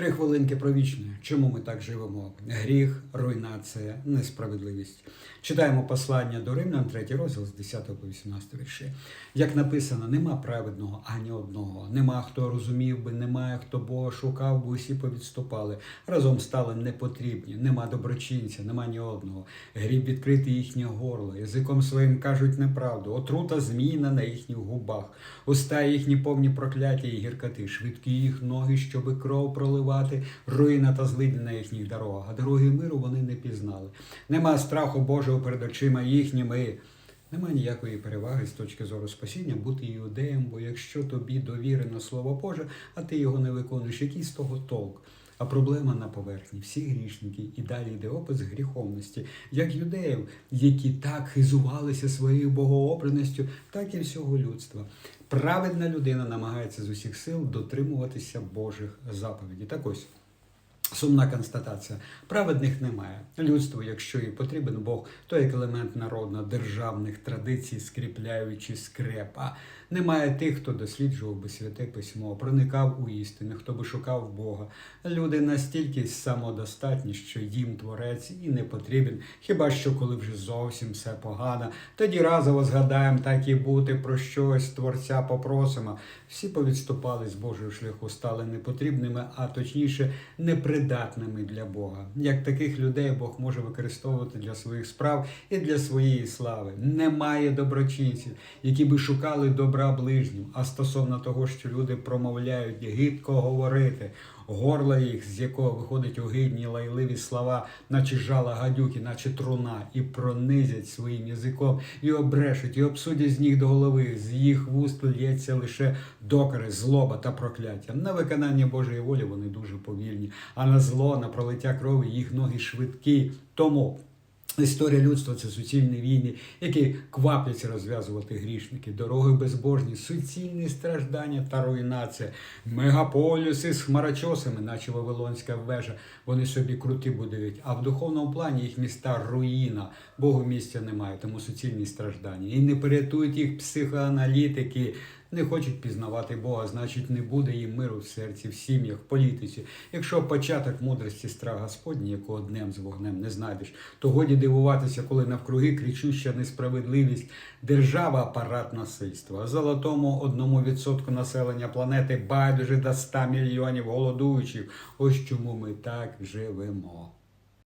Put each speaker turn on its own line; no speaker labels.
Три хвилинки про вічне. Чому ми так живемо? Гріх, руйнація, несправедливість. Читаємо послання до Римлян, третій розділ з 10 по 18 вірші. Як написано, нема праведного ані одного, нема хто розумів би, немає хто Бога шукав, бо усі повідступали. Разом стали непотрібні, нема доброчинця, нема ні одного. Гріб відкрити їхнє горло, язиком своїм кажуть неправду, отрута зміна на їхніх губах, уста їхні повні прокляття і гіркоти, швидкі їх ноги, щоби кров проливати, руїна та злидні на їхніх дорогах. А дороги миру вони не пізнали. Нема страху Божого перед очима їхніми. Нема ніякої переваги з точки зору спасіння бути іудеєм, бо якщо тобі довірено слово Боже, а ти його не виконуєш, який з того толк? А проблема на поверхні. Всі грішники і далі йде опис гріховності, як юдеїв, які так хизувалися своєю богообраністю, так і всього людства. Праведна людина намагається з усіх сил дотримуватися Божих заповідей. Так ось. Сумна констатація. Праведних немає. Людство, якщо і потрібен Бог, то як елемент народно-державних традицій, скріпляючи скрепа. Немає тих, хто досліджував би святе письмо, проникав у істини, хто би шукав Бога. Люди настільки самодостатні, що їм творець і не потрібен, хіба що коли вже зовсім все погано, тоді разово згадаємо так і бути про щось творця попросимо. Всі повідступали з Божого шляху, стали непотрібними, а точніше непридатними для Бога. Як таких людей Бог може використовувати для своїх справ і для своєї слави. Немає доброчинців, які би шукали добра ближнім. А стосовно того, що люди промовляють гидко говорити, горла їх, з якого виходить огидні лайливі слова, наче жала гадюки, наче труна, і пронизять своїм язиком, і обрешуть, і обсудять з ніг до голови. З їх вуст лється лише докари, злоба та прокляття. На виконання Божої волі вони дуже повільні, а на зло, на пролиття крові їх ноги швидкі. Тому. Історія людства це суцільні війни, які квапляться розв'язувати грішники, дороги безбожні, суцільні страждання та руйнація, мегаполюси з хмарочосами, наче Вавилонська вежа. Вони собі круті будують. А в духовному плані їх міста руїна. Богу місця немає, тому суцільні страждання. І не порятують їх психоаналітики. Не хочуть пізнавати Бога, значить, не буде їм миру в серці, в сім'ях, в політиці. Якщо початок мудрості страх Господній, якого днем з вогнем не знайдеш, то годі дивуватися, коли навкруги кричуща несправедливість, держава апарат насильства. Золотому одному відсотку населення планети байдуже до 100 мільйонів голодуючих. Ось чому ми так живемо.